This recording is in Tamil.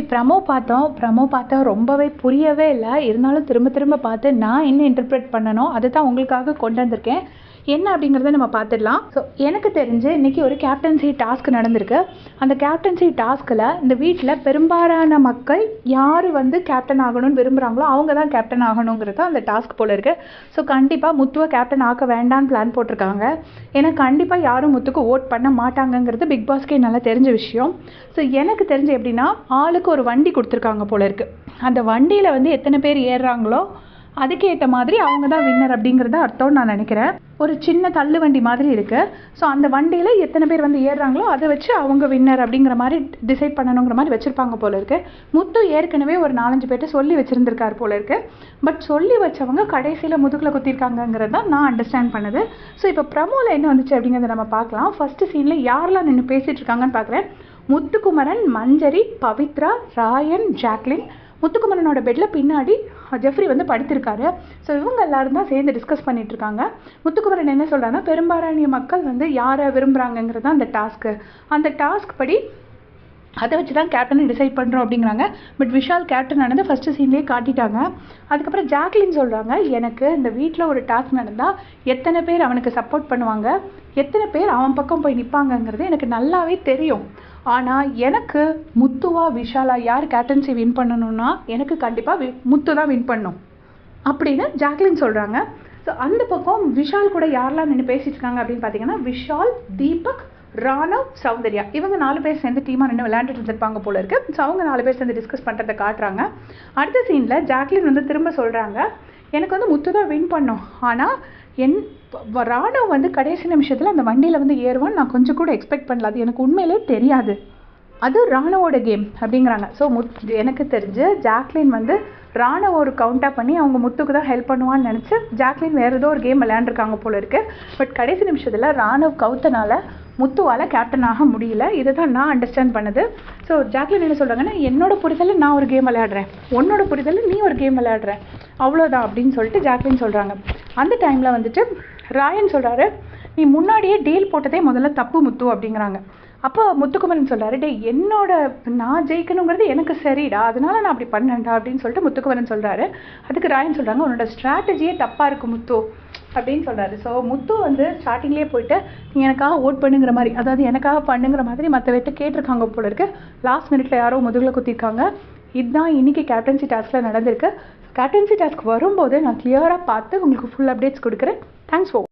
இன்றைக்கி ப்ரமோ பார்த்தோம். ப்ரமோ பார்த்தா ரொம்பவே புரியவே இல்லை. இருந்தாலும் திரும்ப திரும்ப பார்த்து நான் என்ன இன்டர்பிரேட் பண்ணனோ அதை தான் உங்களுக்காக கொண்டு வந்திருக்கேன். என்ன அப்படிங்கிறத நம்ம பார்த்துடலாம். ஸோ எனக்கு தெரிஞ்சு இன்றைக்கி ஒரு கேப்டன்சி டாஸ்க் நடந்திருக்கு. அந்த கேப்டன்சி டாஸ்கில் இந்த வீட்டில் பெரும்பாலான மக்கள் யார் வந்து கேப்டன் ஆகணும்னு விரும்புகிறாங்களோ அவங்க தான் கேப்டன் ஆகணுங்கிறது அந்த டாஸ்க் போல் இருக்குது ஸோ கண்டிப்பாக முத்துவை கேப்டன் ஆக்க வேண்டான்னு பிளான் போட்டிருக்காங்க. ஏன்னா கண்டிப்பாக யாரும் முத்துக்கு ஓட் பண்ண மாட்டாங்கங்கிறது பிக் பாஸ்க்கே நல்லா தெரிஞ்ச விஷயம். ஸோ எனக்கு தெரிஞ்சு எப்படின்னா ஆளுக்கு ஒரு வண்டி கொடுத்துருக்காங்க போல இருக்குது அந்த வண்டியில் வந்து எத்தனை பேர் ஏறுறாங்களோ அதுக்கேற்ற மாதிரி அவங்க தான் வின்னர் அப்படிங்கிறத அர்த்தம்னு நான் நினைக்கிறேன். ஒரு சின்ன தள்ளு வண்டி மாதிரி இருக்குது ஸோ அந்த வண்டியில் எத்தனை பேர் வந்து ஏறுறாங்களோ அதை வச்சு அவங்க வின்னர் அப்படிங்கிற மாதிரி டிசைட் பண்ணணுங்கிற மாதிரி வச்சுருப்பாங்க போல இருக்குது முத்து ஏற்கனவே ஒரு நாலஞ்சு பேர்ட்ட சொல்லி வச்சுருந்துருக்கார் போல இருக்கு. பட் சொல்லி வச்சவங்க கடைசியில் முதுகில் குத்திருக்காங்கங்கிறது தான் நான் அண்டர்ஸ்டாண்ட் பண்ணுது. ஸோ இப்போ ப்ரமோவில் என்ன வந்துச்சு அப்படிங்கிறத நம்ம பார்க்கலாம். ஃபஸ்ட்டு சீனில் யாரெல்லாம் நின்று பேசிகிட்டு இருக்காங்கன்னு பார்க்குறேன். முத்துக்குமரன் மஞ்சரி பவித்ரா ராயன் ஜாக்லின். முத்துக்குமரனோட பெட்டில் பின்னாடி ஜெஃப்ரி வந்து படுத்திருக்காரு. ஸோ இவங்க எல்லாரும் தான் சேர்ந்து டிஸ்கஸ் பண்ணிகிட்டு இருக்காங்க முத்துக்குமரன் என்ன சொல்கிறான்னா பெரும்பாலானிய மக்கள் வந்து யாரை விரும்புகிறாங்கங்கிறது தான் அந்த டாஸ்க்கு அந்த டாஸ்க் படி அதை வச்சு தான் கேப்டனை டிசைட் பண்ணுறோம் அப்படிங்கிறாங்க. பட் விஷால் கேப்டன் நடந்து ஃபஸ்ட்டு சீன்லேயே காட்டிட்டாங்க. அதுக்கப்புறம் ஜாக்லின் சொல்கிறாங்க எனக்கு இந்த வீட்டில் ஒரு டாஸ்க் நடந்தால் எத்தனை பேர் அவனுக்கு சப்போர்ட் பண்ணுவாங்க? எத்தனை பேர் அவன் பக்கம் போய் நிற்பாங்கங்கிறது எனக்கு நல்லாவே தெரியும். ஆனால் எனக்கு முத்துவா விஷாலா யார் கேப்டன்சி வின் பண்ணணும்னா எனக்கு கண்டிப்பாக வி முத்து தான் வின் பண்ணும். அப்படின்னு ஜாக்லின் சொல்கிறாங்க ஸோ அந்த பக்கம் விஷால் கூட யாரெல்லாம் நின்று பேசிட்டு இருக்காங்க அப்படின்னு பார்த்தீங்கன்னா விஷால் தீபக் ராணவ் சௌந்தர்யா. இவங்க நாலு பேர் சேர்ந்து டீமாக நின்று விளையாண்டுட்டு இருந்திருப்பாங்க போல இருக்கு. ஸோ அவங்க நாலு பேர் சேர்ந்து டிஸ்கஸ் பண்ணுறதை காட்டுறாங்க. அடுத்த சீனில் ஜாக்லின் வந்து திரும்ப சொல்கிறாங்க எனக்கு வந்து முத்து தான் வின் பண்ணோம். ஆனால் என் ராணவ் வந்து கடைசி நிமிஷத்தில் அந்த வண்டியில் வந்து ஏறுவான்னு நான் கொஞ்சம் கூட எக்ஸ்பெக்ட் பண்ணல. அது எனக்கு உண்மையிலே தெரியாது. அது ராணுவோட கேம் அப்படிங்கிறாங்க. ஸோ முத் எனக்கு தெரிஞ்சு ஜாக்லின் வந்து ராணுவ ஒரு கவுண்டாக பண்ணி அவங்க முத்துக்கு தான் ஹெல்ப் பண்ணுவான்னு நினச்சி ஜாக்லின் வேறு ஏதோ ஒரு கேம் விளையாண்டுருக்காங்க போல இருக்குது பட் கடைசி நிமிஷத்தில் ராணுவ கவுத்தனால முத்துவால் கேப்டன் ஆக முடியல. இதை தான் நான் அண்டர்ஸ்டாண்ட் பண்ணுது. ஸோ ஜாக்லின் என்ன சொல்கிறாங்கன்னா என்னோட புரிதலில் நான் ஒரு கேம் விளையாடுறேன். உன்னோட புரிதலில் நீ ஒரு கேம் விளையாடுற. அவ்வளோதான் அப்படின்னு சொல்லிட்டு ஜாக்லின் சொல்கிறாங்க அந்த டைமில் வந்துட்டு ராயன் சொல்கிறாரு நீ முன்னாடியே டீல் போட்டதே முதல்ல தப்பு முத்து அப்படிங்கிறாங்க. அப்போ முத்துக்குமரன் சொல்கிறாரு டே என்னோட நான் ஜெயிக்கணுங்கிறது எனக்கு சரிடா அதனால நான் அப்படி பண்ணேன்டா அப்படின்னு சொல்லிட்டு முத்துக்குமரன் சொல்கிறாரு அதுக்கு ராயன் சொல்கிறாங்க உன்னோட ஸ்ட்ராட்டஜியே தப்பாக இருக்குது முத்து அப்படின்னு சொல்கிறாரு ஸோ முத்து வந்து ஸ்டார்டிங்லேயே போயிட்டு நீ எனக்காக ஓட் பண்ணுங்கிற மாதிரி அதாவது எனக்காக பண்ணுங்கிற மாதிரி மற்ற வீட்டை கேட்டிருக்காங்க போல இருக்கு. லாஸ்ட் மினிட்ல யாரோ முதுகில் குத்திருக்காங்க. இதுதான் இன்னைக்கு கேப்டன்சி டாஸ்கில் நடந்திருக்கு. கேப்டன்சி டாஸ்க் வரும்போது நான் கிளியராக பார்த்து உங்களுக்கு ஃபுல் அப்டேட்ஸ் கொடுக்குறேன். Thanks for